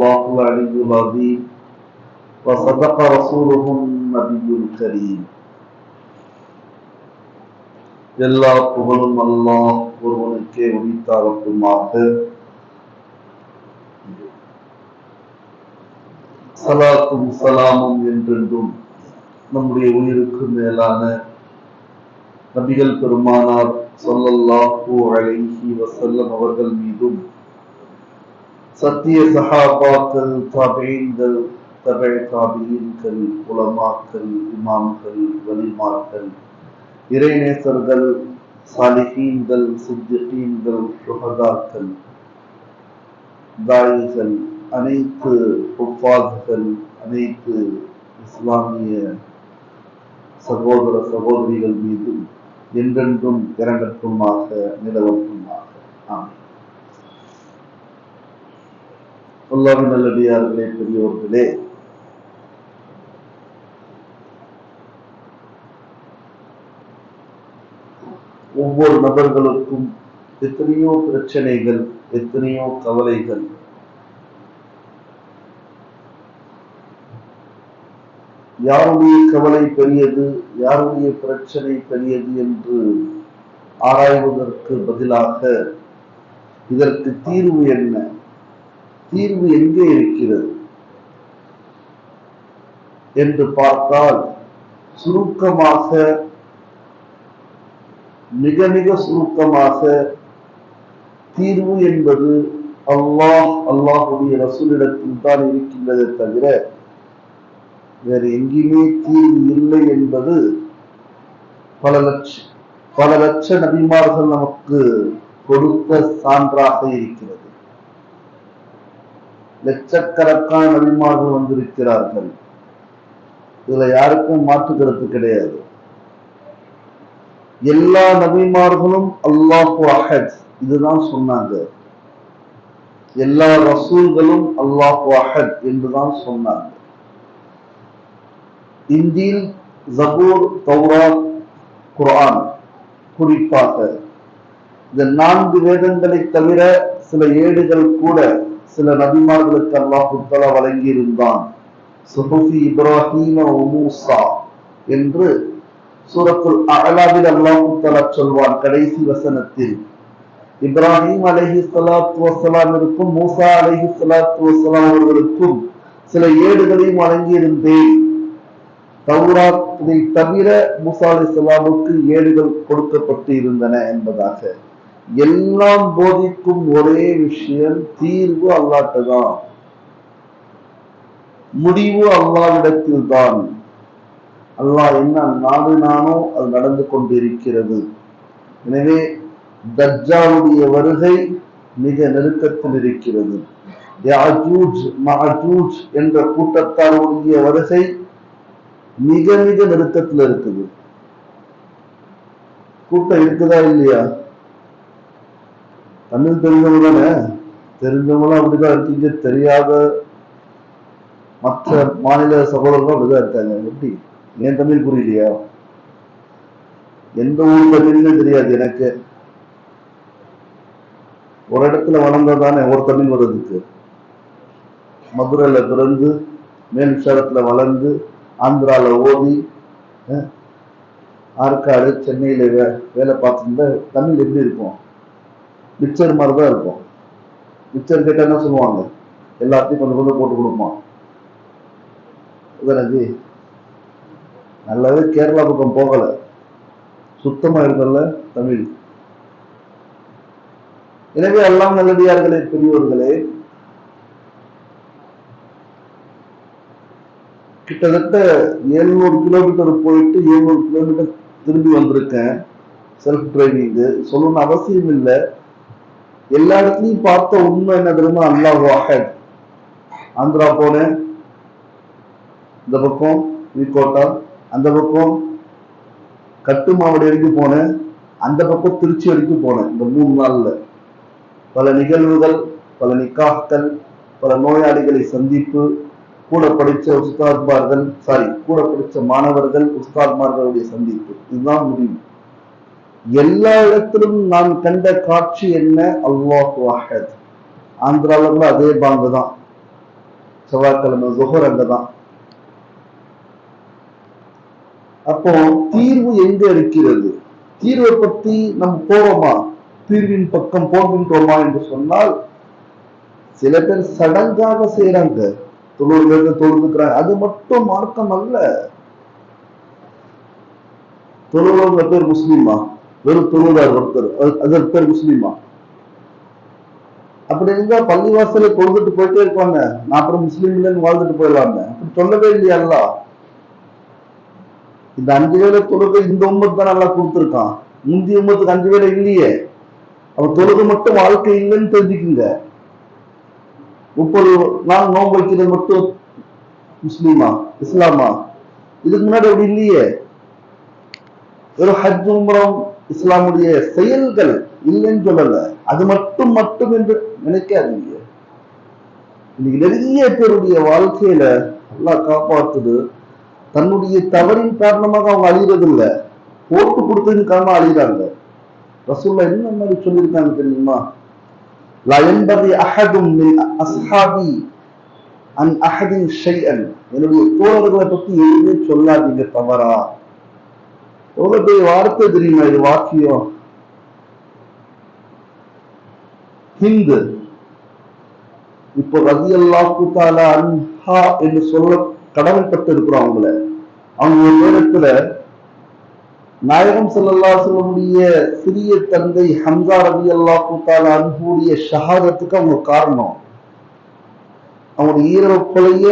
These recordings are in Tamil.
الله العلي العظيم وصدق رسوله النبي الكريم எல்லா புகழும் அல்லாஹ் ஒருவனுக்கே உரித்தாகட்டுமாக சலாத்தும் சலாமும் என்றென்றும் நம்முடைய உயிருக்கு மேலான நபிகள் பெருமானார் சொல்லல்லாஹு அலைஹி வசல்லம் அவர்கள் மீதும் சத்திய சஹாபாக்கள் தபீன்கள் தபை தாபியின்கள் உலமாக்கள் இமாம்கள் வலிமாக்கள் இறைநேசர்கள் சாலிஹீன்கள் சித்திகீன்கள் சுகதாக்கள் தாயிகள் அனைத்து உப்பாதுகள் அனைத்து இஸ்லாமிய சகோதர சகோதரிகள் மீது என்றென்றும் இறங்கட்டுமாக நிலவட்டுமாக ஆமாம் அல்லாஹ் நல்லடியார்களே பெரியோர்களே. ஒவ்வொரு நபர்களுக்கும் எத்தனையோ பிரச்சனைகள் எத்தனையோ கவலைகள். யாருடைய கவலை பெரியது யாருடைய பிரச்சனை பெரியது என்று ஆராய்வதற்கு பதிலாக இதற்கு தீர்வு என்ன? தீர்வு எங்கே இருக்கிறது? என்று பார்த்தால் சுருக்கமாக மிக மிக சுருக்கமாக தீர்வு என்பது அல்லாஹ் அல்லாஹுடைய ரசூலிடத்தில் தான் இருக்கின்றதை தவிர வேறு எங்கேயுமே தீர்வு இல்லை என்பது பல லட்ச பல லட்ச நபிமார்கள் நமக்கு கொடுத்த சான்றாக இருக்கிறது. லட்சக்கணக்கான நபிமார்கள் வந்திருக்கிறார்கள். இதுல யாருக்கும் மாற்று கருத்து கிடையாது. எல்லா நபிமார்களும் அல்லாஹு அஹத். இதுதான் சொன்னாங்க. எல்லா ரசூல்களும் அல்லாஹு அஹத் என்றுதான் சொன்னாங்க. இந்தியில் ஜபூர் தௌரா குரான் குறிப்பாக. இந்த நான்கு வேதங்களை தவிர சில ஏடுகள் கூட சில நபிமார்களுக்கு அல்லாஹுத்தலா வழங்கி வழங்கியிருந்தான். சுஹுஃபி இப்ராஹிம உமூசா என்று சூரத்துல் அகலாவில் அல்லாஹுத்தலா சொல்வான் கடைசி வசனத்தில். இப்ராஹிம் அலஹி சலாத்து வசலாம் இருக்கும் மூசா அலஹி சலாத்து வசலாம் அவர்களுக்கும் சில ஏடுகளையும் வழங்கியிருந்தேன். தௌராத்தை தவிர மூசா அலி சலாமுக்கு ஏடுகள் கொடுக்கப்பட்டு இருந்தன என்பதாக. எல்லாம் போதிக்கும் ஒரே விஷயம் தீர்வு அல்லாட்டதான். முடிவு அல்லாவிடத்தில் தான் அல்லாஹ் என்ன நாடு அது நடந்து கொண்டிருக்கிறது. எனவே தஜ்ஜாவுடைய வருகை மிக நெருக்கத்தில் இருக்கிறது. என்ற கூட்டத்தாருடைய வருகை மிக மிக நெருக்கத்தில் இருக்குது. கூட்டம் இருக்குதா இல்லையா? தமிழ் தெரிஞ்சவங்க தானே? தெரிஞ்சவங்களும் அப்படிதான் இருக்கீங்க. தெரியாத மற்ற மாநில சகோதரர்களும் அப்படிதான் இருக்காங்க. எப்படி? ஏன் தமிழ் புரியலையா? எந்த ஊர் தமிழ்னு தெரியாது எனக்கு. ஒரு இடத்துல வளர்ந்ததானே ஒரு தமிழ் வர்றதுக்கு மதுரையில பிறந்து மேல் விஷாலத்துல வளர்ந்து ஆந்திரால ஓதி ஆற்காடு சென்னையில வே வேலை பார்த்துருந்தா தமிழ் எப்படி இருக்கும்? மிக்சர் மாதிரி தான் இருக்கும். மிக்சர் கேட்டா என்ன சொல்லுவாங்க? எல்லாத்தையும் கொஞ்சம் கொஞ்சம் போட்டு கொடுப்போம் இதனஜி நல்லாவே கேரளா பக்கம் போகல. சுத்தமா இருக்கல தமிழ். எனவே எல்லாம் நல்லடியார்களே பெரியவர்களே கிட்டத்தட்ட எழுநூறு கிலோமீட்டர் போயிட்டு எழுநூறு கிலோமீட்டர் திரும்பி வந்திருக்கேன். செல்ஃப் டிரைவிங்கு சொல்லணும்னு அவசியம் இல்லை. எல்லா இடத்துலையும் பார்த்த உண்மை என்ன தெரியுமா? அல்லாஹ் வாஹத். ஆந்திரா போனேன். இந்த பக்கம் விகோட்டா அந்த பக்கம் கட்டுமாவடி வரைக்கும் போனேன். அந்த பக்கம் திருச்சி வரைக்கும் போனேன். இந்த மூணு நாள்ல. பல நிகழ்வுகள் பல நிக்காக்கள் பல நோயாளிகளை சந்திப்பு கூட படிச்ச உஸ்தாத்மார்கள் சாரி கூட படிச்ச மாணவர்கள் உஸ்தாத்மார்களுடைய சந்திப்பு. இதுதான் முடிவு. எல்லா இடத்திலும் நான் கண்ட காட்சி என்ன? அல்லாஹ் வாஹத். ஆந்திரால கூட அதே பாங்கு தான். செவ்வாய்க்கிழமை ஜுஹர் அங்கதான் அப்போ தீர்வு எங்க இருக்கிறது? தீர்வை பத்தி நம்ம போறோமா? தீர்வின் பக்கம் போகின்றோமா என்று சொன்னால் சில பேர் சடங்காக செய்யறாங்க தொழுவது தொழுதுக்கிறாங்க. அது மட்டும் மார்க்கம் அல்ல. தொழுவங்க பேர் முஸ்லீமா? வெறும் தொழுதார் ஒருத்தர் அது- அதற்கு பேர் முஸ்லீமா. அப்படி இருந்தா பள்ளிவாசல கொடுத்துட்டு போயிட்டே இருப்பாங்க. நான் அப்புறம் முஸ்லீம் இல்லைன்னு வாழ்ந்துட்டு போயிடலாமே அப்படி சொல்லவே இல்லையா இந்த அஞ்சு வேலை தொழுகை இந்த உம்மத்து தான் நல்லா கொடுத்துருக்கான். முந்தைய உம்மத்துக்கு அஞ்சு வேலை இல்லையே. அவன் தொழுகை மட்டும் வாழ்க்கை இல்லைன்னு தெரிஞ்சுக்குங்க. முப்பது நாள் நோம்பு வைக்கிறது மட்டும் முஸ்லீமா? இஸ்லாமா? இதுக்கு முன்னாடி அப்படி இல்லையே. வெறும் ஹஜ் உம்ரம் இஸ்லாமுடைய செயல்கள் இல்லைன்னு சொல்லல. அது மட்டும் மட்டும் என்று நினைக்காதீங்க. இன்னைக்கு நிறைய பேருடைய வாழ்க்கையில நல்லா காப்பாத்துது தன்னுடைய தவறின் காரணமாக அவங்க அழிகிறது இல்ல போட்டு கொடுத்ததின் காரணமா அழிகிறாங்க ரசூல்லா என்ன மாதிரி சொல்லியிருக்காங்க தெரியுமா? லா அஹதும் அஸ்ஹாபி அன் அஹதின் ஷைஅன். என்னுடைய தோழர்களை பத்தி எதுவுமே சொல்லாதீங்க தவறா. எவ்வளவு பெரிய வார்த்தை தெரியுமா இது வாக்கியம்? ஹிந்து. இப்போ ரதி அல்லாஹு தாலா அன்ஹா என்று சொல்ல கடமைப்பட்டு இருக்கிறோம் அவங்கள. அவங்க ஒரு நேரத்துல நாயகம் செல்லல்லா சொல்லக்கூடிய சிறிய தந்தை ஹம்சா ரதி அல்லா தாலா அன்புடைய ஷஹாதத்துக்கு அவங்க காரணம். அவங்களுடைய ஈரவ கொலைய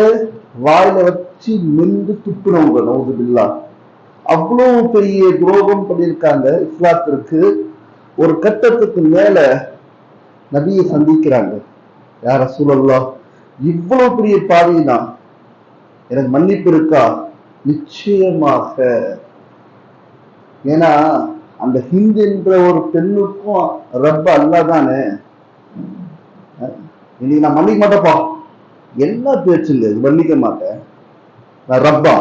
வாயில வச்சு மென்று துப்புனவங்க நவுதுபில்லா அவ்வளவு பெரிய துரோகம் பண்ணியிருக்காங்க இஸ்லாத்திற்கு. ஒரு கட்டத்துக்கு மேல நபியை சந்திக்கிறாங்க. யார சூழல்லா இவ்வளவு பெரிய பாவினா எனக்கு மன்னிப்பு இருக்கா? நிச்சயமாக. ஏன்னா அந்த ஹிந்து என்ற ஒரு பெண்ணுக்கும் ரப்ப அல்லா தானே இன்னைக்கு நான் மன்னிக்க மாட்டேப்பா என்ன பேச்சுங்க மன்னிக்க மாட்டேன். நான் ரப்பா.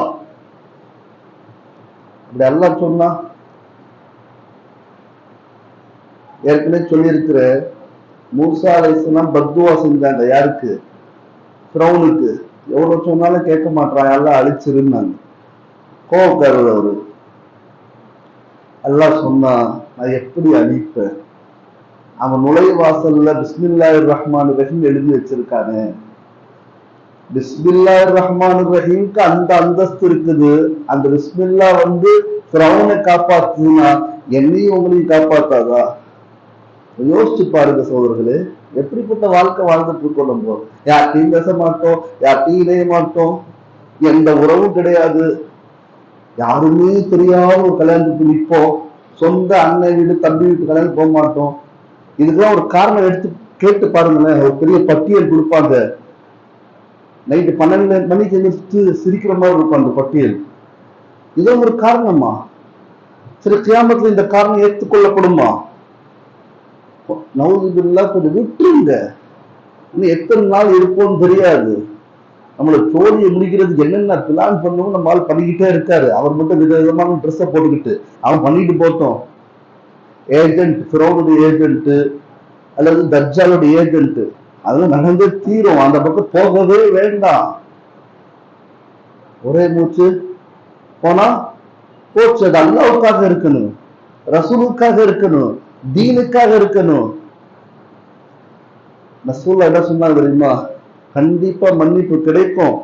அப்படி எல்லாம் சொன்னா ஏற்கனவே சொல்லியிருக்கிற மூசா அலைசலாம் பத்துவா செஞ்சாங்க. யாருக்கு? ஃப்ரௌனுக்கு. எவ்வளவு சொன்னாலும் கேட்க மாட்டான் எல்லாம் அழிச்சிருந்தாங்க. கோவக்காரர் அவரு. எல்லாம் சொன்னா நான் எப்படி அழிப்பேன்? அவன் நுழைவாசல்ல பிஸ்மில்லாஹிர் ரஹ்மான் ரஹீம் எழுதி வச்சிருக்கானே. பிஸ்மில்லா ரஹ்மான் ரஹீம்க்கு அந்த அந்தஸ்து இருக்குது. அந்த பிஸ்மில்லா வந்து ஃபிரௌனை காப்பாத்துனா என்னையும் உங்களையும் காப்பாத்தாதா? யோசிச்சு பாருங்க சோதர்களே எப்படிப்பட்ட வாழ்க்கை வாழ்ந்துட்டு இருக்கோம் நம்ம? யார்ட்டையும் பேச மாட்டோம் யார்ட்டையும் இணைய மாட்டோம் எந்த உறவும் கிடையாது. யாருமே தெரியாத ஒரு கல்யாணத்துக்கு நிற்போம் சொந்த அண்ணன் வீடு தம்பி வீட்டு கல்யாணம் போக மாட்டோம். இதுக்கெல்லாம் ஒரு காரணம் எடுத்து கேட்டு பாருங்களேன். ஒரு பெரிய பட்டியல் கொடுப்பாங்க. நைட்டு பன்னெண்டு மணிக்கு எழுந்திரிச்சு சிரிக்கிற மாதிரி இருக்கும் அந்த பட்டியல். இதோ ஒரு காரணமா? சரி கியாமத்துல இந்த காரணம் ஏற்றுக்கொள்ளப்படுமா? நவுதுபில்லா கொஞ்சம் விட்டுருங்க. இன்னும் எத்தனை நாள் இருப்போம்னு தெரியாது. நம்மளை சோழியை முடிக்கிறதுக்கு என்னென்ன பிளான் பண்ணணும் நம்ம ஆள் பண்ணிக்கிட்டே இருக்காரு. அவர் மட்டும் வித விதமான ட்ரெஸ்ஸை போட்டுக்கிட்டு அவன் பண்ணிட்டு போட்டோம். ஏஜென்ட் ஃபிரோனுடைய ஏஜென்ட்டு அல்லது தர்ஜாலுடைய ஏஜென்ட்டு அதெல்லாம் நடந்தே தீரும். அந்த பக்கம் போகவே வேண்டாம். ஒரே மூச்சு. போனா போச்சு. அது அல்லாவுக்காக இருக்கணும். ரசூலுக்காக இருக்கணும். தீனுக்காக இருக்கணும். ரசூல்லா என்ன சொன்னாங்க தெரியுமா? கண்டிப்பா மன்னிப்பு கிடைக்கும்.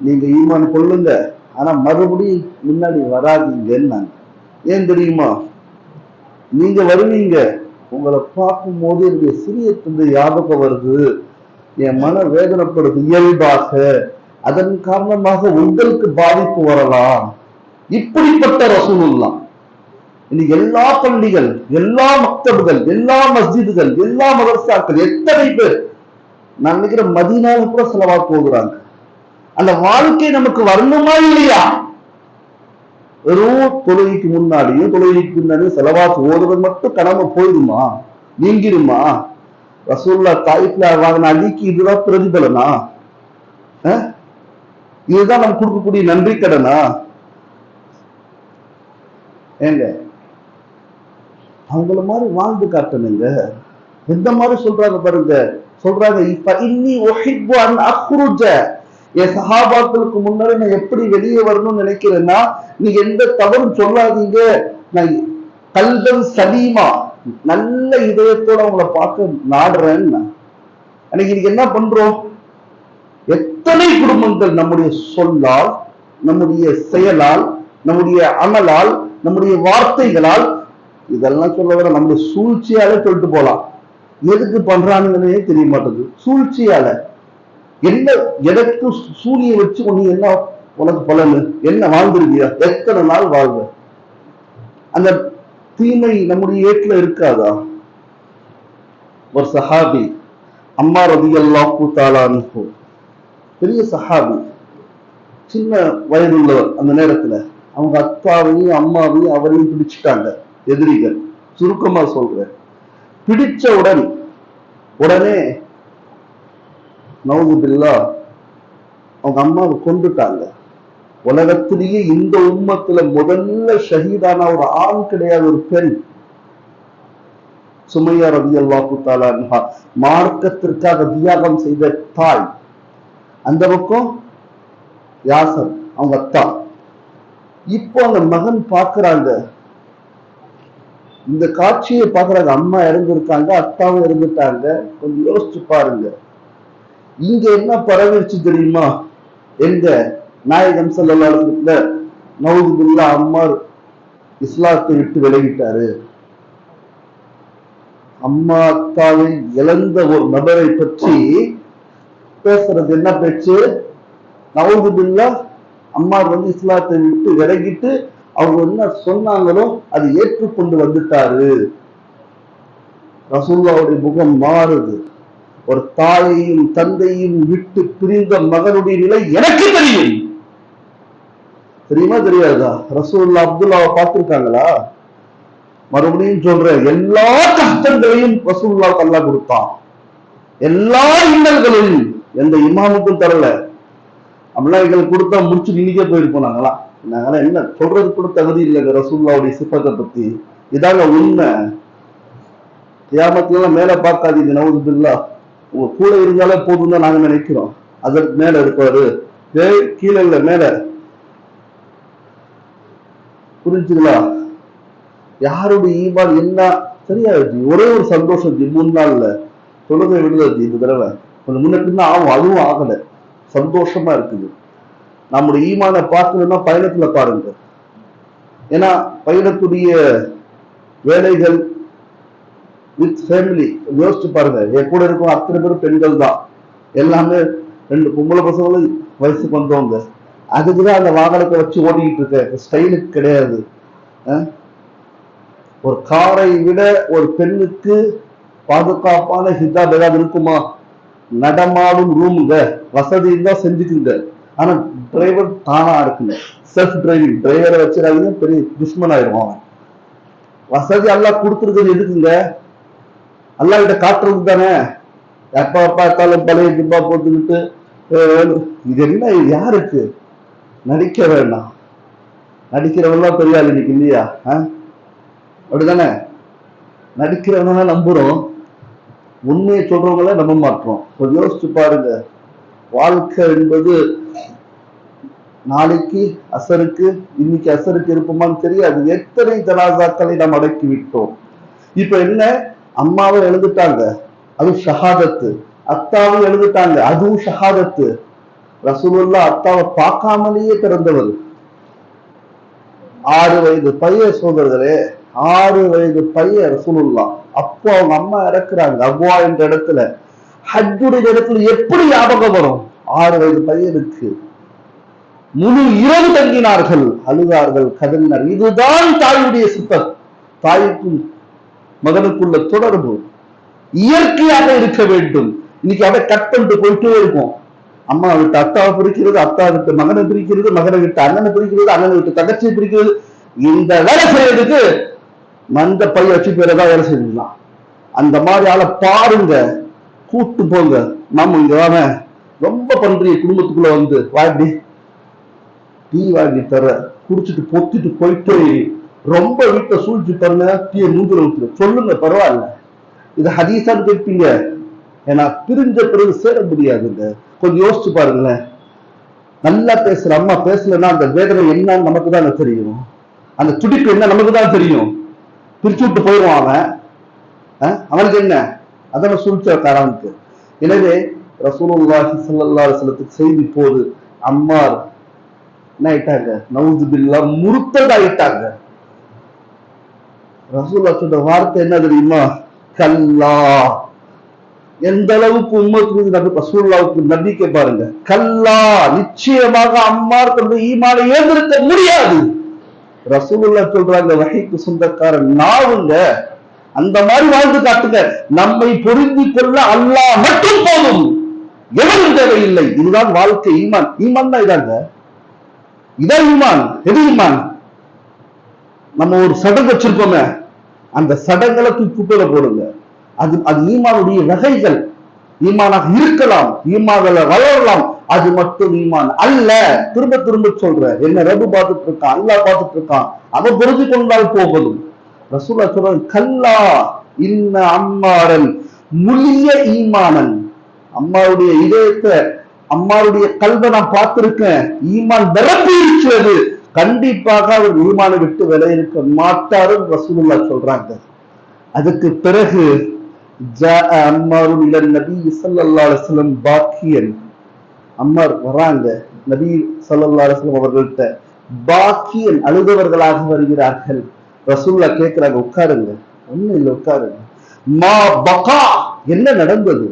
நீங்க ஈமான் கொள்ளுங்க. ஆனா மறுபடியும் முன்னாடி வராதீங்கன்னாங்க. ஏன் தெரியுமா? நீங்க வருவீங்க. உங்களை பார்க்கும் போது என்னுடைய சிறிய தந்தை ஞாபகம் வருது. என் மன வேதனைப்படுது. இயல்பாக அதன் காரணமாக உங்களுக்கு பாதிப்பு வரலாம். இப்படிப்பட்ட ரசூலுல்லாம் இன்னைக்கு எல்லா பள்ளிகள் எல்லா மக்தபுகள் எல்லா மஸ்ஜிதுகள் எல்லா மதர்சாக்கள் எத்தனை பேர்? நான் நினைக்கிற மதீனால கூட செலவாக போகிறாங்க. அந்த வாழ்க்கை நமக்கு வரணுமா இல்லையா? வெறும் தொழுகைக்கு முன்னாடியும் தொழுகைக்கு முன்னாடியும் செலவாத்து ஓடுறது மட்டும் கடமை போயிடுமா? நீங்கிடுமா? ரசூல்லா தாய்ஃப்ல வாங்கின அடிக்கு இதுதான் பிரதிபலனா? இதுதான் நம்ம கொடுக்கக்கூடிய நன்றி கடனா? ஏங்க அவங்கள மாதிரி வாழ்ந்து காட்டணுங்க. எந்த மாதிரி சொல்றாங்க பாருங்க. சொல்றாங்க இப்ப இன்னி ஒஹிப்பு அன் அக்ருஜ என் சகாபாக்களுக்கு முன்னாடி நான் எப்படி வெளியே வரணும்னு நினைக்கிறேன்னா நீ எந்த தவறும் சொல்லாதீங்க. நான் கல்வன் சலீமா நல்ல இதயத்தோட அவங்கள பார்க்க நாடுறேன்னு அன்னைக்கு இன்னைக்கு என்ன பண்றோம்? எத்தனை குடும்பங்கள் நம்முடைய சொல்லால் நம்முடைய செயலால் நம்முடைய அமலால் நம்முடைய வார்த்தைகளால் இதெல்லாம் சொல்ல வர நம்முடைய சூழ்ச்சியால சொல்லிட்டு போலாம். எதுக்கு பண்றானுங்கன்னே தெரிய மாட்டேங்குது. சூழ்ச்சியால. என்ன எதற்கும் சூரிய வச்சு உன்னை என்ன உனக்கு பலனு? என்ன வாழ்ந்துருக்கியா? எத்தனை நாள் வாழ்வ? அந்த தீமை நம்முடைய ஏட்டுல இருக்காதா? ஒரு சஹாபி அம்மா ரதி அல்லாஹு கூத்தாளான்னு பெரிய சஹாபி சின்ன வயதுள்ளவர் அந்த நேரத்துல. அவங்க அத்தாவையும் அம்மாவையும் அவரையும் பிடிச்சிட்டாங்க எதிரிகள். சுருக்கமா சொல்றேன். பிடிச்ச உடன் உடனே நவுதுபில்லா அவங்க அம்மாவை கொண்டுட்டாங்க உலகத்திலேயே இந்த உண்மத்துல முதல்ல ஷஹீதான ஒரு ஆண் கிடையாது ஒரு பெண். சுமையா ரவி அல்லாஹு தாலா மார்க்கத்திற்காக தியாகம் செய்த தாய். அந்த பக்கம் யாசர் அவங்க அத்தா. இப்போ அந்த மகன் பாக்குறாங்க இந்த காட்சியை பாக்குறாங்க அம்மா இறந்துருக்காங்க அத்தாவும் இறந்துட்டாங்க. கொஞ்சம் யோசிச்சு பாருங்க. இங்க என்ன பரவிடுச்சு தெரியுமா? எங்க நாயகம் செல்லல நவுதுபில்லா அம்மார் இஸ்லாத்தை விட்டு விலகிட்டாரு. அம்மா அக்காவை இழந்த ஒரு நபரை பற்றி பேசுறது என்ன பேச்சு? நவுதுபில்லா அம்மா வந்து இஸ்லாத்தை விட்டு விலகிட்டு அவங்க என்ன சொன்னாங்களோ அது ஏற்றுக்கொண்டு வந்துட்டாரு. ரசூல்லாவுடைய முகம் மாறுது. ஒரு தாயையும் தந்தையும் விட்டு பிரிந்த மகனுடைய நிலை எனக்கு தெரியும். தெரியுமா தெரியாதா? ரசூல்லா அப்துல்லாவை பார்த்திருக்காங்களா? மறுபடியும் சொல்றேன் எல்லா கஷ்டங்களையும் ரசூல்லா அல்லா கொடுத்தான். எல்லா இன்னல்களையும் எந்த இமாமுக்கும் தரல. அப்படிலாம் எங்களுக்கு கொடுத்தா முடிச்சு நீங்க போயிருப்போம் நாங்களாம் நாங்களாம் என்ன சொல்றது கூட தகுதி இல்லைங்க ரசூல்லாவுடைய சிப்பத்தை பத்தி. இதாங்க உண்மை. கியாமத்துல மேல பார்க்காதீங்க நவுது பில்லா உங்க கூட இருந்தாலே போதும் தான் நாங்க நினைக்கிறோம். அதற்கு மேல இருப்பாரு கீழே இல்ல மேல. புரிஞ்சுங்களா யாருடைய ஈமான் என்ன? தெரியாது. ஒரே ஒரு சந்தோஷம் ஜி மூணு நாள்ல. தொழுகை விடுதல் இந்த தடவை. கொஞ்சம் முன்ன பின்ன ஆகும் அதுவும் ஆகல. சந்தோஷமா இருக்குது. நம்முடைய ஈமான பார்க்கணும்னா பயணத்துல பாருங்க. ஏன்னா பயணத்துடைய வேலைகள் வித் ஃபேமிலி யோசிச்சு பாருங்க. என் கூட இருக்கும் அத்தனை பேரும் பெண்கள் தான் எல்லாமே ரெண்டு பொம்பளை பசங்களும் வயசுக்கு வந்தவங்க. அதுக்குதான் அந்த வாகனத்தை வச்சு ஓட்டிக்கிட்டு இருக்க ஸ்டைலுக்கு கிடையாது. ஒரு காரை விட ஒரு பெண்ணுக்கு பாதுகாப்பான ஹிஜாப் ஏதாவது இருக்குமா? நடமாடும் ரூமுங்க வசதி இருந்தா செஞ்சுக்குங்க. ஆனா டிரைவர் தானா இருக்குங்க. செல்ஃப் டிரைவிங் டிரைவரை வச்சிடாதீங்க பெரிய துஷ்மன் ஆயிரும் அவன். வசதி எல்லாம் கொடுத்துருக்கிறது எதுக்குங்க? அல்லாஹ் கிட்ட காட்டுறது தானே? எப்ப பார்த்தாலும் பழைய ஜிப்பா போட்டுக்கிட்டு இது என்ன இது யாருக்கு? நடிக்க வேண்டாம். நடிக்கிறவெல்லாம் பெரிய ஆள் இன்னைக்கு இல்லையா? ஆ? அப்படிதானே நடிக்கிறவன நம்புறோம். உண்மையை சொல்றவங்கள நம்ப மாட்டோம் கொஞ்சம் யோசிச்சு பாருங்க. வாழ்க்கை என்பது நாளைக்கு அசருக்கு இன்னைக்கு அசருக்கு இருப்போமான்னு தெரியாது. எத்தனை ஜனாசாக்களை நாம் அடக்கி விட்டோம் இப்ப என்ன? அம்மாவை எழுதுட்டாங்க அது ஷஹாதத்து. அத்தாவும் எழுந்துட்டாங்க. அதுவும் ஷஹாதத்து. ரசூலுல்லா அத்தாவை பார்க்காமலேயே பிறந்தவர். ஆறு வயது பையன் சோதரர்களே ஆறு வயது பையன் ரசூலுல்லா அப்போ அவங்க அம்மா இறக்குறாங்க. அவ்வா என்ற இடத்துல ஹஜ்ஜுடைய இடத்துல எப்படி ஞாபகம் வரும்? ஆறு வயது பையனுக்கு. முழு இரவு தங்கினார்கள். அழுதார்கள். கதறினார் இதுதான் தாயுடைய சித்தம் தாய்க்கும் மகனுக்குள்ள தொடர்பு இயற்கையாக இருக்க வேண்டும். இன்னைக்கு அதை கட் பண்ணிட்டு போயிட்டே இருக்கும். அம்மா விட்டு அத்தாவை பிரிக்கிறது அத்தா விட்டு மகனை பிரிக்கிறது மகனை விட்டு அண்ணனை பிரிக்கிறது அண்ணனை விட்டு தங்கச்சியை பிரிக்கிறது. இந்த வேலை செய்யறதுக்கு மந்த பைய வச்சு பேரதான் வேலை செஞ்சிடலாம் அந்த மாதிரி ஆளை பாருங்க. கூட்டு போங்க. நம்ம இங்க வாங்க. ரொம்ப பண்றீங்க. குடும்பத்துக்குள்ள வந்து. வாடி டீ வாங்கி தர குடிச்சிட்டு பொத்திட்டு போயிட்டு ரொம்ப வீட்டை சூழ்ச்சி பாருங்க தீய மூஞ்சில ஊத்துரு சொல்லுங்க பரவாயில்ல. இது ஹதீஸான்னு கேட்பீங்க. ஏன்னா பிரிஞ்ச பிறகு சேர முடியாதுங்க. கொஞ்சம் யோசிச்சு பாருங்களேன். நல்லா பேசுற அம்மா பேசலன்னா அந்த வேதனை என்னன்னு நமக்கு தானே தெரியும். அந்த துடிப்பு என்ன நமக்கு தான் தெரியும். பிரிச்சு விட்டு போயிடுவான் அவன். அவனுக்கு என்ன? அதான் சூழ்ச்சிக்காரனுக்கு. எனவே ரசூலுல்லாஹி ஸல்லல்லாஹு அலைஹி செய்தி போது அம்மார் என்ன ஆயிட்டாங்க? நவுது பில்லா முருத்ததாயிட்டாங்க ரசூல்லா சொன்ன வார்த்தை என்ன தெரியுமா? கல்லா. எந்த அளவுக்கு உம்மத்து நபி ரசூல்லாவுக்கு நம்பிக்கை பாருங்க. கல்லா. நிச்சயமாக அம்மார் தன்னுடைய ஈமான ஏந்திருக்க முடியாது. ரசூலுல்லா சொல்றாங்க வகைக்கு சொந்தக்காரன் நாவுங்க அந்த மாதிரி வாழ்ந்து காட்டுங்க. நம்மை பொருந்தி கொள்ள அல்லாஹ் மட்டும் போதும். எவரும் தேவையில்லை. இதுதான் வாழ்க்கை ஈமான். ஈமான் தான் இதாங்க. இதான் ஈமான். எது ஈமான்? நம்ம ஒரு சடங்கு வச்சிருக்கோமே அந்த சடங்களை தூக்கி குப்பையில போடுங்க. அது அது ஈமானுடைய வகைகள் ஈமானாக இருக்கலாம் ஈமான்ல வளரலாம் அது மட்டும் ஈமான் அல்ல. திரும்ப திரும்ப சொல்ற என்ன ரபு பார்த்துட்டு இருக்கான் அல்லா பார்த்துட்டு இருக்கான் அவன் புரிஞ்சு கொண்டால் போகணும் ரசூலா சொல்றாங்க கல்லா இன்ன அம்மாரன் முழிய ஈமானன். அம்மாவுடைய இதயத்தை அம்மாவுடைய கல்வை நான் பார்த்திருக்கேன். ஈமான் நிரப்பி இருக்கிறது கண்டிப்பாக அவர் ஈமானை விட்டு விலை இருக்க மாட்டாருன்னு ரசூலுல்லா சொல்றாங்க. அதுக்கு பிறகு ஜாஅ அம்மாருன் நபி ஸல்லல்லாஹு அலுவலம் பாக்கியன் அம்மார் வராங்க. நபி சல்லா அலுவலம் அவர்கள்ட்ட பாக்கியன் அழுதவர்களாக வருகிறார்கள். ரசூல்லா கேட்கிறாங்க உட்காருங்க. ஒண்ணு இல்லை உட்காருங்க. மா பகா. என்ன நடந்தது?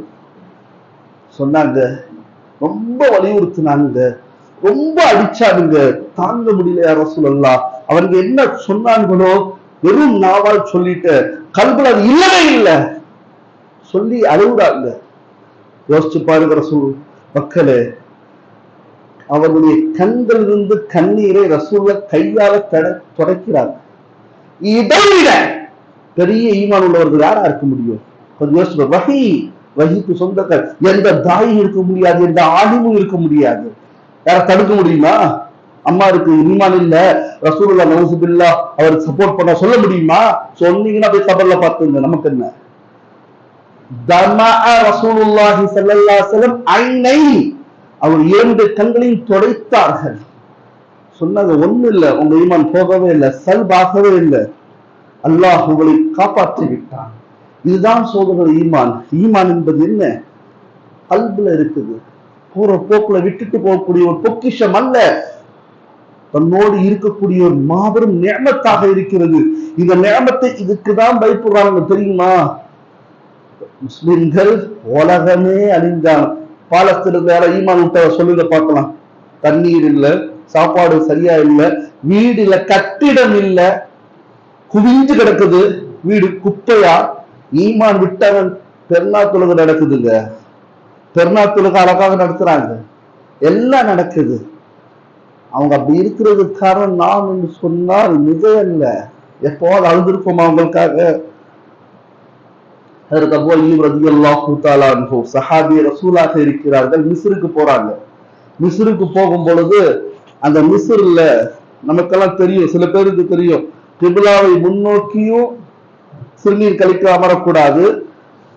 சொன்னாங்க. ரொம்ப வலியுறுத்தினாங்க. ரொம்ப அடிச்சாருங்க தாங்க முடியல யார சொல்லலாம் அவங்க என்ன சொன்னாங்களோ வெறும் நாவால் சொல்லிட்டு கல்புல அது இல்லவே இல்லை. சொல்லி அழுகுறாங்க. யோசிச்சு பாருங்க ரசூல். மக்களே அவருடைய கண்களிலிருந்து கண்ணீரை ரசூல கையால தட துடைக்கிறாங்க. இதை பெரிய ஈமான் உள்ளவர்கள் யாரா இருக்க முடியும்? கொஞ்சம் யோசிச்சு வகை வகிக்கு சொந்தக்கார் எந்த தாயும் இருக்க முடியாது எந்த ஆணிமும் இருக்க முடியாது. யார தடுக்க முடியுமா? அம்மா இருக்கு இம்மான் இல்ல. ரசூல்லா நவுசுபில்லா அவருக்கு சப்போர்ட் பண்ண சொல்ல முடியுமா? சொன்னீங்கன்னா போய் கபர்ல பார்த்துங்க நமக்கு என்ன? தமஅ ரசூலுல்லாஹி சல்லல்லா செல்லம் ஐனை அவர் இரண்டு கண்களையும் தொடைத்தார்கள். சொன்னது ஒண்ணு இல்ல உங்க ஈமான் போகவே இல்லை சல்பாகவே இல்லை. அல்லாஹ் உங்களை காப்பாற்றி விட்டான் இதுதான் சோதனை ஈமான். ஈமான் என்பது என்ன? கல்புல இருக்குது. போற போக்குல விட்டுட்டு போகக்கூடிய ஒரு பொக்கிஷம் அல்ல. தன்னோடு இருக்கக்கூடிய ஒரு மாபெரும் நேமத்தாக இருக்கிறது. இந்த நேமத்தை இதுக்குதான் பயப்படுறாங்க தெரியுமா? முஸ்லிம்கள் உலகமே அழிந்தான். பாலஸ்தீனத்துல யாரா ஈமான் விட்டவ சொல்லுங்க பார்க்கலாம். தண்ணீர் இல்ல சாப்பாடு சரியா இல்ல வீடு கட்டிடம் இல்ல. குவிஞ்சு கிடக்குது. வீடு குப்பையா? ஈமான் விட்டவன் பெருநாத்துலக நடக்குதுங்க. பெருநாத்துலக அழகாக நடத்துறாங்க. எல்லாம் நடக்குது. அவங்க அப்படி இருக்கிறது காரணம் நாம் என்று சொன்னால் மிக அல்ல எப்போது அழுந்திருப்போம் அவங்களுக்காக அதற்கு அபு அய்யூப் ரலியல்லாஹு தஆலா சஹாபி ரசூலாக இருக்கிறார்கள் மிஸ்ருக்கு போறாங்க. மிஸ்ருக்கு போகும் பொழுது அந்த மிஸ்ர்ல நமக்கெல்லாம் தெரியும் சில பேருக்கு தெரியும். கிபிலாவை முன்னோக்கியும் சிறுநீர் கழிக்க அமரக்கூடாது.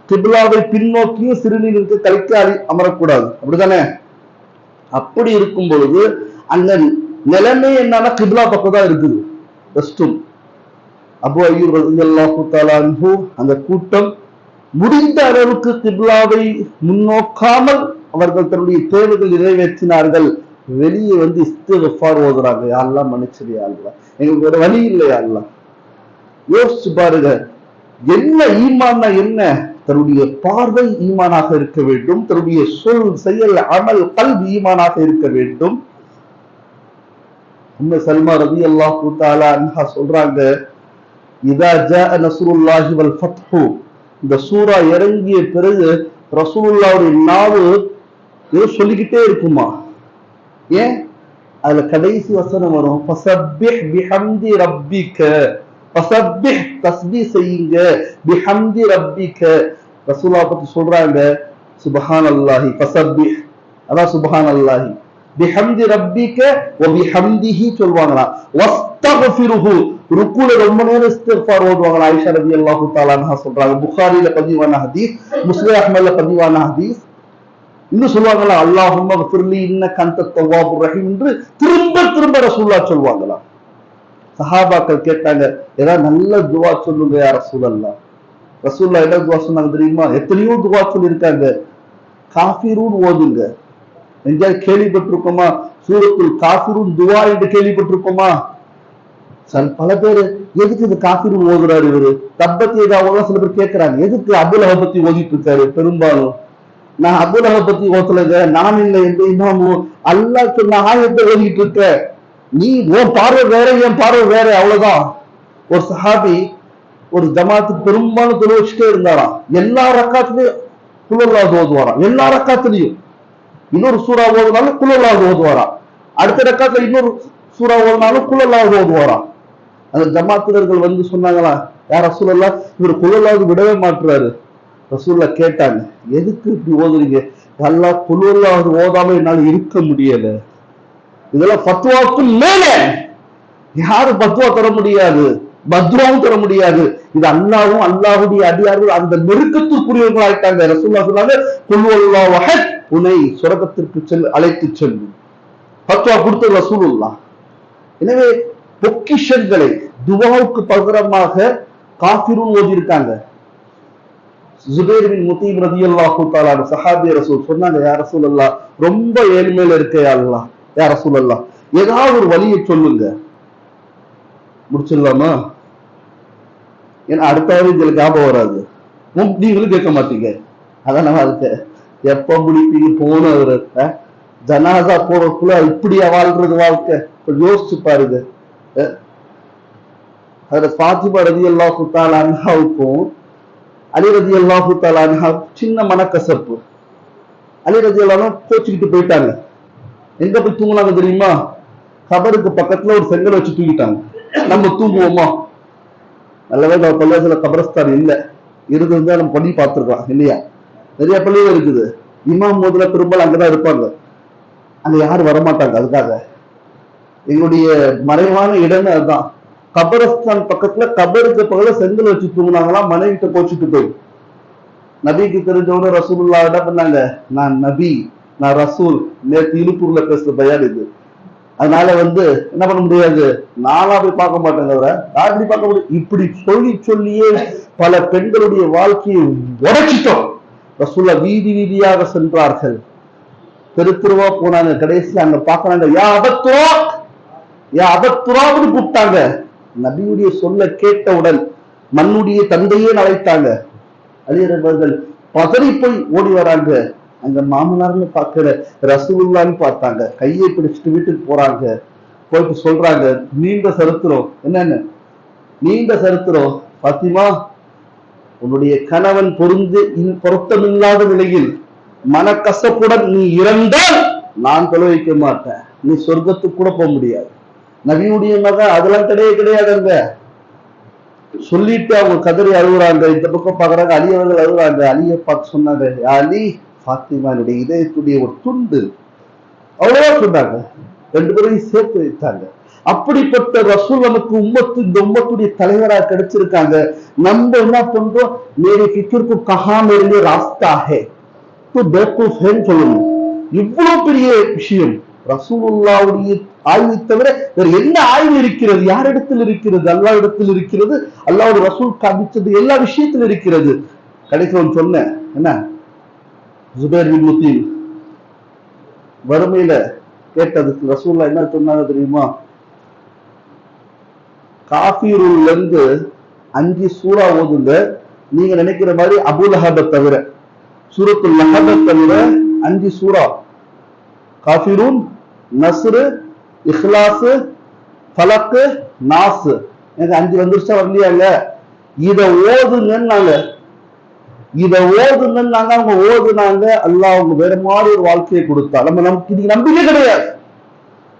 கிபிலாவை பின்னோக்கியும் சிறுநீருக்கு கழிக்க அரி- அமரக்கூடாது. அப்படிதானே அப்படி இருக்கும் பொழுது அந்த நிலைமை என்னன்னா கிபிலா பக்கம் தான் இருக்குது. ரெஸ்டும் அபு ஐயூர் ரலியல்லாஹு தஆலா அந்த கூட்டம் முடிந்த அளவுக்கு கிப்லாவை முன்னோக்காமல் அவர்கள் தன்னுடைய தேவைகள் நிறைவேற்றினார்கள். வெளியே வந்து இஸ்திஃபார் ஓதுறாங்க. யாரெல்லாம் மன்னிச்சது யாரெல்லாம் எங்களுக்கு ஒரு வழி இல்லை யாரெல்லாம் யோசிச்சு பாருங்க. என்ன ஈமான்னா என்ன? தன்னுடைய பார்வை ஈமானாக இருக்க வேண்டும். தன்னுடைய சொல் செயல் அமல் கல்வி ஈமானாக இருக்க வேண்டும். உம்ம சல்மா ரதி அல்லா கூத்தாலா அன்ஹா சொல்றாங்க இதா ஜாஅ நஸ்ருல்லாஹி வல் ஃபத்ஹு. இந்த சூரா இறங்கிய பிறகு ரசூலுல்லாவுடைய நாவு ஏதோ சொல்லிக்கிட்டே இருக்குமா? ஏன்? அதுல கடைசி வசனம் வரும் ஃபஸப்பிஹ் பிஹம்தி ரப்பிக்க. ஃபஸப்பிஹ் தஸ்பி செய்யுங்க. பிஹம்தி ரப்பிக்க. ரசூலா பத்தி சொல்றாங்க சுப்ஹானல்லாஹி ஃபஸப்பிஹ் அதான் சுப்ஹானல்லாஹி பிஹம்தி ரப்பிக வ பிஹம்திஹி சொல்வாங்களாம் வஸ்தக்ஃபிருஹு ருக்குல ரொம்ப நேரம் இஸ்திஃபார் ஓதுவாங்க ஆயிஷா ரதி அல்லாஹு தாலான்ஹா சொல்றாங்க புகாரில பதிவான ஹதீஸ் முஸ்லிம் அஹ்மதுல பதிவான ஹதீஸ் இன்னும் சொல்லுவாங்களா அல்லாஹும்ம ஃபிர்லி இன்ன கந்த தவ்வாபு ரஹீம் என்று திரும்ப திரும்ப ரசூல்லா சொல்லுவாங்களா சஹாபாக்கள் கேட்டாங்க ஏதாவது நல்ல துவா சொல்லுங்க யார் ரசூலல்லா ரசூல்லா என்ன துவா சொன்னாங்க தெரியுமா? எத்தனையோ துவா சொல்லியிருக்காங்க. காஃபிரூன் ஓதுங்க. எங்கேயாவது கேள்விப்பட்டிருக்கோமா? சூரத்துல் காஃபிரூன் துவா என்று கேள்விப்பட்டிருக்கோமா? சல் பல பேர் எதுக்கு இது காஃபிரூன் ஓதுறாரு இவரு? தப்பத்தி ஏதாவது சில பேர் கேட்கிறாங்க. எதுக்கு அபுல் பத்தி ஓதிட்டு இருக்காரு பெரும்பாலும். நான் அபுல் பத்தி ஓத்தலைங்க நான் இல்லை என்று இமாமும் அல்லா சொன்ன ஆயத்தை ஓதிட்டு இருக்க நீ உன் பார்வை வேற என் பார்வை வேற. அவ்வளவுதான். ஒரு சஹாபி ஒரு ஜமாத்து பெரும்பாலும் தொழு இருந்தாராம் எல்லா ரக்காத்துலயும் குலல்லாவது ஓதுவாராம் எல்லா ரக்காத்துலயும். இன்னொரு சூறா ஓதுனாலும் குலல்லாவது ஓதுவாராம் அடுத்த ரக்காத்துல இன்னொரு சூறா ஓதுனாலும் குலல்லாவது ஓதுவாராம் அந்த ஜமாத்தினர்கள் வந்து சொன்னாங்களா யார் ரசூலல்லா இவர் குலல்லாவது விடவே மாட்டுறாரு ரசூல்லா கேட்டாங்க எதுக்கு இப்படி ஓதுறீங்க? நல்லா குலல்லாவது ஓதாம என்னால இருக்க முடியல. இதெல்லாம் பத்துவாவுக்கு மேல. யாரும் பத்துவா தர முடியாது. பத்ராவும் தர முடியாது. இது அல்லாவும் அல்லாவுடைய அடியார்கள் அந்த நெருக்கத்துக்குரியவர்களாயிட்டாங்க. ரசூல்லா சொன்னாங்க குல்வல்லா வஹத் சுரகத்திற்கு செல் அழைத்து செல்லும் பத்வா கொடுத்த ரசூலுல்லா எனவே பொக்கிஷங்களை துவாவுக்கு பகரமாக காஃபிரும் ஓதியிருக்காங்க. ஜுபேர் முத்தீம் ரதி ரதியல்லாஹு தஆலா சஹாபி ரசூல் சொன்னாங்க யார் ரசூல் அல்லா ரொம்ப ஏழ்மையில இருக்கே யார் ரசூல் அல்லா ஏதாவது ஒரு வழியை சொல்லுங்க. முடிச்சிடலாமா? ஏன்னா அடுத்த வாரம் இதில் ஞாபகம் வராது. நீங்களும் கேட்க மாட்டீங்க. அதான் நம்ம அதுக்கு எப்ப முடிப்பீங்க? போனவர் ஜனாதா போறதுக்குள்ள இப்படியா வாழ்றது வாழ்க்கை? யோசிச்சு பாருங்க. அதுல பாத்திமா ரதி அல்லாஹு அன்ஹாவுக்கும் அலி ரதி அல்லாஹு அன்ஹா சின்ன மனக்கசப்பு. அலி ரதி அல்லாஹ் கோச்சுக்கிட்டு போயிட்டாங்க. எங்க போய் தூங்கினாங்க தெரியுமா? கபருக்கு பக்கத்துல ஒரு செங்கல் வச்சு தூங்கிட்டாங்க. நம்ம தூங்குவோமா? நல்லவே நம்ம பள்ளியாசல கபரஸ்தான் இல்ல. இருந்திருந்தா நம்ம பண்ணி பார்த்துருக்கலாம் இல்லையா? நிறைய பள்ளிகள் இருக்குது. இமாம் முதல்ல பெரும்பாலும் அங்கதான் இருப்பாங்க. அங்க யாரும் வரமாட்டாங்க அதுக்காக. எங்களுடைய மறைவான இடம்னு அதுதான். கபரஸ்தான் பக்கத்துல கபருக்கு பக்கத்துல செங்கல் வச்சு தூங்குனாங்களாம் மனைவிட்ட கோச்சிட்டு போய். நபிக்கு தெரிஞ்சவங்க ரசூல்லா என்ன பண்ணாங்க? நான் நபி நான் ரசூல். நேற்று இழுப்பூர்ல பேசுற பயான் இது. அதனால வந்து என்ன பண்ண முடியாது? நானா போய் பார்க்க மாட்டேங்க தவிர நான் இப்படி பார்க்க முடியும் இப்படி சொல்லி சொல்லியே பல பெண்களுடைய வாழ்க்கையை உடைச்சிட்டோம். ரசூல்லா வீதி வீதியாக சென்றார்கள். தெரு போனாங்க. கடைசியில் அங்க பாக்குறாங்க யா அபத்துரா யா அபத்துரான்னு கூப்பிட்டாங்க. நபியுடைய சொல்ல கேட்டவுடன் மண்ணுடைய தந்தையே அழைத்தாங்க அலியரவர்கள் பதறி போய் ஓடி வராங்க. அங்க மாமனார்னு பார்க்கல ரசகுல்லான்னு பார்த்தாங்க. கையை பிடிச்சிட்டு வீட்டுக்கு போறாங்க. போயிட்டு சொல்றாங்க நீண்ட சரித்திரம். என்னன்னு? நீண்ட சரித்திரம். பாத்திமா உன்னுடைய கணவன் பொருந்து பொருத்தமில்லாத நிலையில் மனக்கசப்புடன் நீ இறந்தால் நான் தொலை வைக்க மாட்டேன். நீ சொர்க்கத்துக்கு கூட போக முடியாது. நபியுடைய மகன் அதெல்லாம் கிடையவே கிடையாதுங்க. சொல்லிட்டு அவங்க கதறி அழுகுறாங்க. இந்த பக்கம் பாக்குறாங்க அலி அவர்கள் அழுகுறாங்க. அலிய பார்த்து சொன்னாங்க அலி ஃபாத்திமானுடைய இதயத்துடைய ஒரு துண்டு. அவ்வளவா சொன்னாங்க. ரெண்டு பேரையும் சேர்த்து வைத்தாங்க. அப்படிப்பட்ட ரசூல் நமக்கு உம்மத்து இந்த உம்மத்துடைய தலைவராக கிடைச்சிருக்காங்க. நம்ம என்ன பண்றோம்? மேரி ஃபிக்ருக்கு கஹா மேரே ராஸ்தாகே சொல்லணும். இவ்வளவு பெரிய விஷயம். ரசூலுல்லாவுடைய ஆய்வு தவிர வேற என்ன ஆய்வு இருக்கிறது? யாரிடத்தில் இருக்கிறது? அல்லா இடத்தில் இருக்கிறது? அல்லாவுடைய ரசூல் காமிச்சது எல்லா விஷயத்திலும் இருக்கிறது. கடைசியில் சொன்னேன். என்ன? ஜுபேர் பின் முத்தீன் வறுமையில கேட்டதுக்கு ரசூல்லா என்ன சொன்னாங்க தெரியுமா? காபீருல்ல இருந்து அஞ்சு சூறா ஓதுங்க. நீங்க நினைக்கிற மாதிரி அபுலஹப தவிர சூரத்துல் லஹப தவிர அஞ்சு சூறா. காஃபிரூன் நஸ்ரு இஹ்லாசு ஃபலக்கு நாஸ். எனக்கு அஞ்சு வந்துருச்சா வரலையாங்க இதை ஓதுங்கன்னாங்க. இதை ஓதுனாங்க அவங்க ஓதுனாங்க. அல்லாஹ் அவங்க வேற மாதிரி ஒரு வாழ்க்கையை கொடுத்தா நம்ம நமக்கு இது நம்பிக்கை கிடையாது.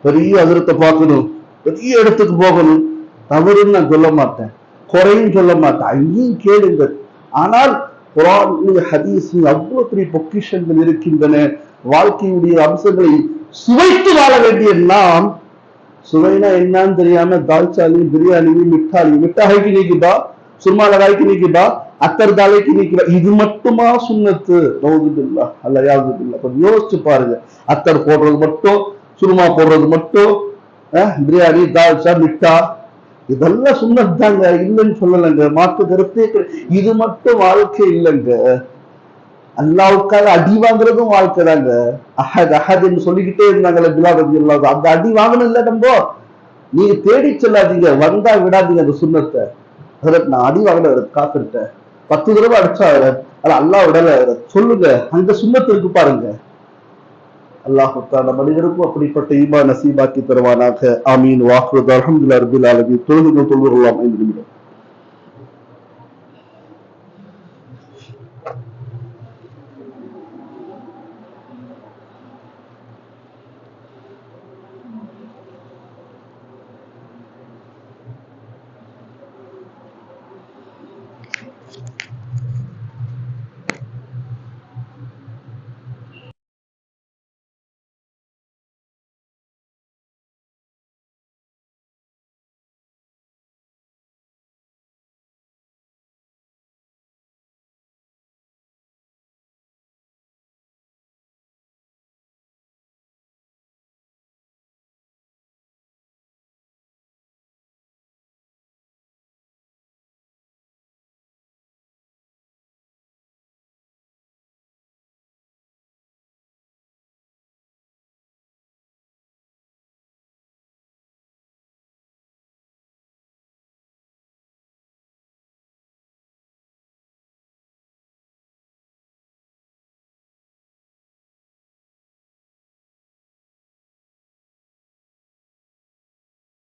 பெரிய அதிரத்தை பார்க்கணும். பெரிய இடத்துக்கு போகணும். தவறுன்னு நான் சொல்ல மாட்டேன். குறையும் சொல்ல மாட்டேன். அங்கேயும் கேளுங்க ஆனால் குரான் ஹதீஸ் அவ்வளவு பெரிய பொக்கிஷங்கள் இருக்கின்றன. வாழ்க்கையுடைய அம்சங்களை சுவைத்து வாழ வேண்டிய நாம் சுவைனா என்னன்னு தெரியாம தால்ச்சாலையும் பிரியாணியும் மிட்டாலையும் மிட்டாய்க்கு நீக்குதா சும்மா லகாய்க்கு நீக்குதா அத்தர் தலைக்கு நிற்கிற இது மட்டுமா சுண்ணத்து? நவுதுபில்லா அல்ல யாவுதுபில்லா கொஞ்சம் யோசிச்சு பாருங்க. அத்தர் போடுறது மட்டும் சுருமா போடுறது மட்டும் பிரியாணி தால்சா மிட்டா இதெல்லாம் சுண்ணத் தாங்க. இல்லைன்னு சொல்லலைங்க. மாற்று கருத்தே இது மட்டும் வாழ்க்கை இல்லைங்க. அல்லாவுக்காக அடி வாங்குறதும் வாழ்க்கை தாங்க. அஹத் அஹத்ன்னு சொல்லிக்கிட்டே இருந்தாங்கல்ல பிலாபதி ரதி அந்த அடி வாங்கணும் இல்லை நம்ம? நீங்க தேடி செல்லாதீங்க. வந்தா விடாதீங்க அந்த சுண்ணத்தை. நான் அடி வாங்கின காத்துட்டேன் பத்து தடவை அடிச்சா அதுல ஆனா அல்லாஹ் விடல சொல்லுங்க. அந்த சுண்ணத்து இருக்கு பாருங்க. அல்லாஹுத்தான மனிதருக்கும் அப்படிப்பட்ட ஈமா நசீபாக்கி தருவானாக. ஆமீன். வாக்குறது அலமதுல்லா ரபில் ஆலமீன். தொழுதுகள் தொழுது என்று நிமிடம்